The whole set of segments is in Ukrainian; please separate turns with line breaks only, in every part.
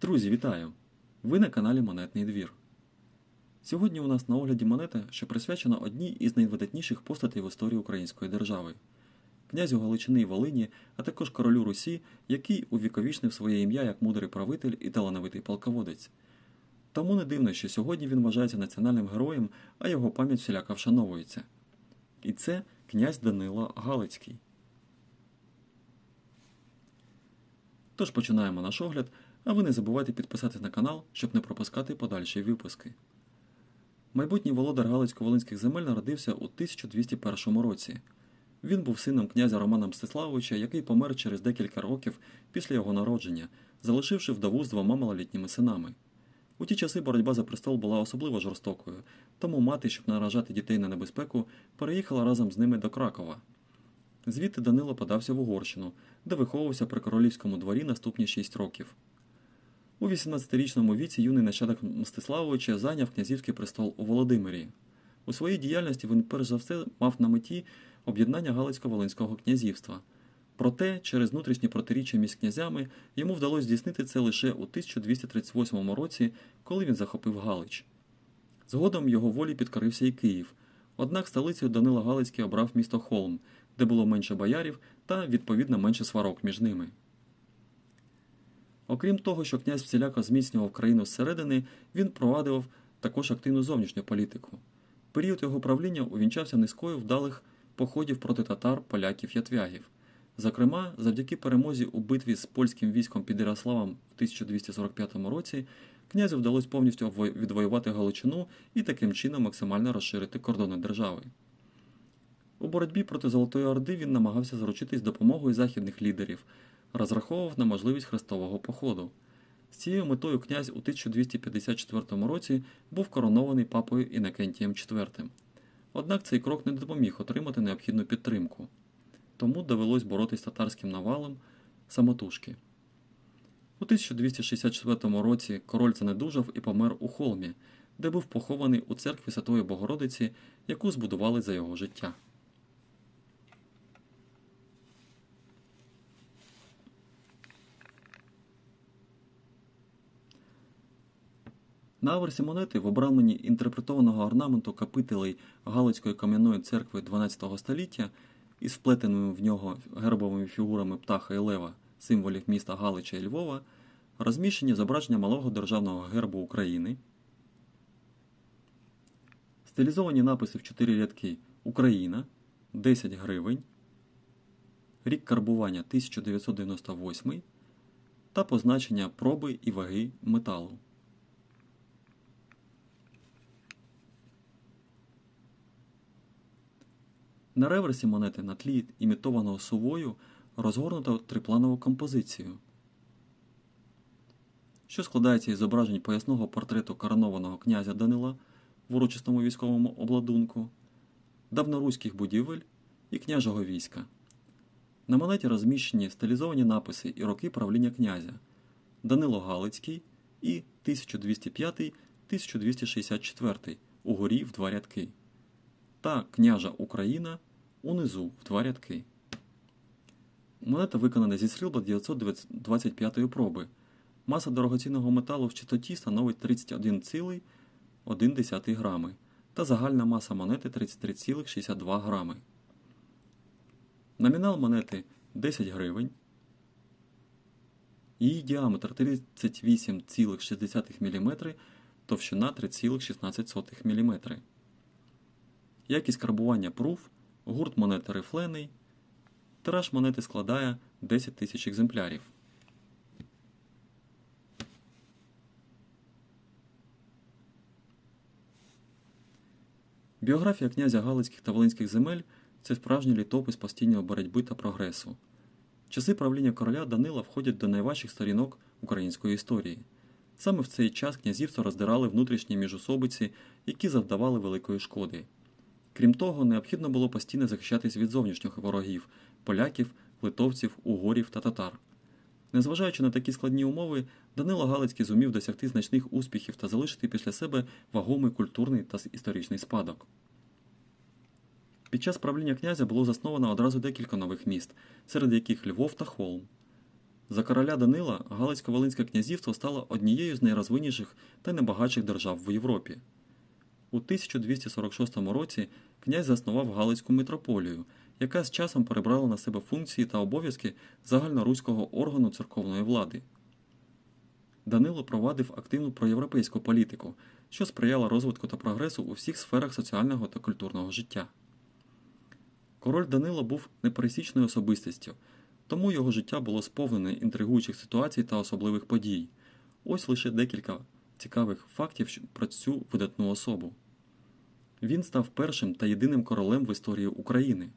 Друзі, вітаю! Ви на каналі Монетний двір. Сьогодні у нас на огляді монета, що присвячена одній із найвидатніших постатей в історії української держави князю Галичини і Волині, а також королю Русі, який увіковічнив своє ім'я як мудрий правитель і талановитий полководець. Тому не дивно, що сьогодні він вважається національним героєм, а його пам'ять всіляко вшановується. І це князь Данило Галицький. Тож починаємо наш огляд, а ви не забувайте підписатись на канал, щоб не пропускати подальші випуски. Майбутній володар Галицько-Волинських земель народився у 1201 році. Він був сином князя Романа Мстиславовича, який помер через декілька років після його народження, залишивши вдову з двома малолітніми синами. У ті часи боротьба за престол була особливо жорстокою, тому мати, щоб наражати дітей на небезпеку, переїхала разом з ними до Кракова. Звідти Данило подався в Угорщину, де виховувався при королівському дворі наступні 6 років. У 18-річному віці юний нащадок Мстиславовича зайняв князівський престол у Володимирі. У своїй діяльності він перш за все мав на меті об'єднання Галицько-Волинського князівства. Проте, через внутрішні протиріччя між князями йому вдалося здійснити це лише у 1238 році, коли він захопив Галич. Згодом його волі підкорився і Київ, однак столицею Данила Галицький обрав місто Холм, де було менше боярів та, відповідно, менше сварок між ними. Окрім того, що князь всіляко зміцнював країну зсередини, він провадив також активну зовнішню політику. Період його правління увінчався низкою вдалих походів проти татар, поляків ятвягів. Зокрема, завдяки перемозі у битві з польським військом під Ярославом у 1245 році князю вдалося повністю відвоювати Галичину і таким чином максимально розширити кордони держави. У боротьбі проти Золотої Орди він намагався заручитись допомогою західних лідерів, розраховував на можливість хрестового походу. З цією метою князь у 1254 році був коронований папою Інокентієм IV. Однак цей крок не допоміг отримати необхідну підтримку, тому довелось боротись з татарським навалом самотужки. У 1264 році король занедужав і помер у холмі, де був похований у церкві Святої Богородиці, яку збудували за його життя. На аверсі монети в обрамленні інтерпретованого орнаменту капителей Галицької кам'яної церкви XII століття із вплетеними в нього гербовими фігурами птаха і лева, символів міста Галича і Львова, розміщені зображення малого державного гербу України, стилізовані написи в чотири рядки. Україна 10 гривень, рік карбування 1998 та позначення проби і ваги металу. На реверсі монети на тлі імітованого сувою розгорнуто трипланову композицію, що складається із зображень поясного портрету коронованого князя Данила в урочистому військовому обладунку, давноруських будівель і княжого війська. На монеті розміщені стилізовані написи і роки правління князя Данило Галицький і 1205-1264 угорі в два рядки та княжа Україна унизу в два рядки. Монета виконана зі срібла 925 проби. Маса дорогоцінного металу в чистоті становить 31,1 грами та загальна маса монети 33,62 грами. Номінал монети 10 гривень. Її діаметр 38,6 мм, товщина 3,16 мм. Якість карбування пруф, гурт монети рифлений. Тираж монети складає 10 тисяч екземплярів. Біографія князя Галицьких та Волинських земель це справжній літопис постійної боротьби та прогресу. Часи правління короля Данила входять до найважчих сторінок української історії. Саме в цей час князівство роздирали внутрішні міжособиці, які завдавали великої шкоди. Крім того, необхідно було постійно захищатись від зовнішніх ворогів поляків, литовців, угорів та татар. Незважаючи на такі складні умови, Данило Галицький зумів досягти значних успіхів та залишити після себе вагомий культурний та історичний спадок. Під час правління князя було засновано одразу декілька нових міст, серед яких Львов та Холм. За короля Данила Галицько-Волинське князівство стало однією з найрозвинніших та найбагатших держав в Європі. У 1246 році князь заснував Галицьку митрополію, яка з часом перебрала на себе функції та обов'язки загальноруського органу церковної влади. Данило провадив активну проєвропейську політику, що сприяла розвитку та прогресу у всіх сферах соціального та культурного життя. Король Данило був непересічною особистістю, тому його життя було сповнене інтригуючих ситуацій та особливих подій. Ось лише декілька цікавих фактів про цю видатну особу. Він став першим та єдиним королем в історії України.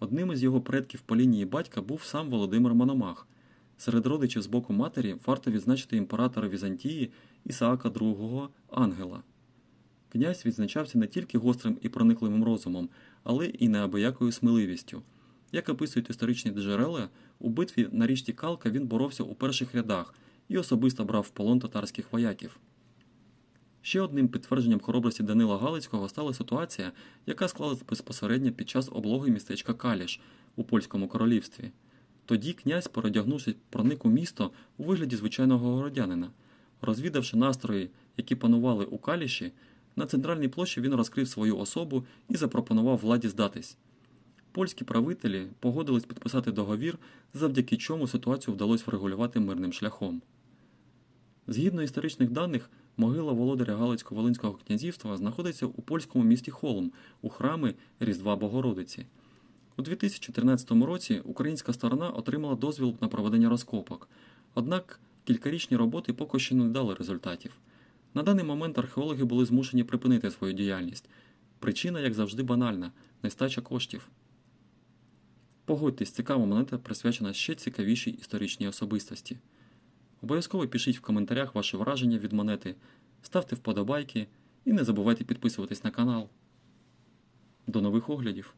Одним із його предків по лінії батька був сам Володимир Мономах. Серед родичів з боку матері варто відзначити імператора Візантії Ісаака II Ангела. Князь відзначався не тільки гострим і проникливим розумом, але і неабиякою сміливістю. Як описують історичні джерела, у битві на річці Калка він боровся у перших рядах і особисто брав в полон татарських вояків. Ще одним підтвердженням хоробрості Данила Галицького стала ситуація, яка склалась безпосередньо під час облоги містечка Каліш у польському королівстві. Тоді князь, передягнувшись, проник у місто у вигляді звичайного городянина. Розвідавши настрої, які панували у Каліші, на центральній площі він розкрив свою особу і запропонував владі здатись. Польські правителі погодились підписати договір, завдяки чому ситуацію вдалося врегулювати мирним шляхом. Згідно історичних даних, могила володаря Галицько-Волинського князівства знаходиться у польському місті Холм у храми Різдва Богородиці. У 2014 році українська сторона отримала дозвіл на проведення розкопок, однак кількарічні роботи поки що не дали результатів. На даний момент археологи були змушені припинити свою діяльність. Причина, як завжди, банальна нестача коштів. Погодьтесь, цікава монета присвячена ще цікавішій історичній особистості. Обов'язково пишіть в коментарях ваші враження від монети, ставте вподобайки і не забувайте підписуватись на канал. До нових оглядів!